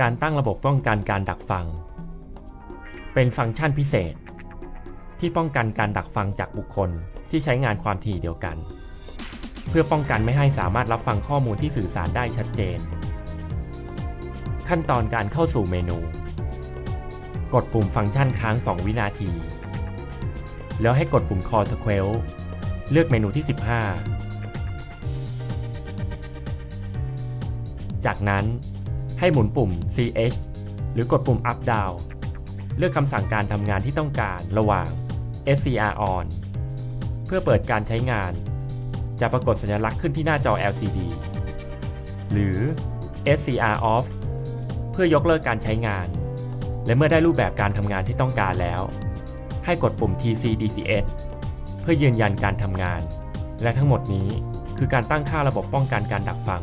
การตั้งระบบป้องกันการดักฟัง เป็นฟังก์ชันพิเศษ ที่ป้องกันการดักฟังจากบุคคลที่ใช้งานความถี่เดียวกัน เพื่อป้องกันไม่ให้สามารถรับฟังข้อมูลที่สื่อสารได้ชัดเจน ขั้นตอนการเข้าสู่เมนู กดปุ่มฟังก์ชันค้าง 2 วินาที แล้วให้กดปุ่ม Call Square เลือกเมนูที่ 15 จากนั้น ให้หมุนปุ่ม CH หรือกดปุ่ม Up Down เลือกคำสั่งการทำงานที่ต้องการระหว่าง SCR on เพื่อเปิดการใช้งาน จะปรากฏสัญลักษณ์ขึ้นที่หน้าจอ LCD หรือ SCR off เพื่อยกเลิกการใช้งาน และเมื่อได้รูปแบบการทำงานที่ต้องการแล้ว ให้กดปุ่ม TC DCS เพื่อยืนยันการทำงาน และทั้งหมดนี้คือการตั้งค่าระบบป้องกันการดักฟัง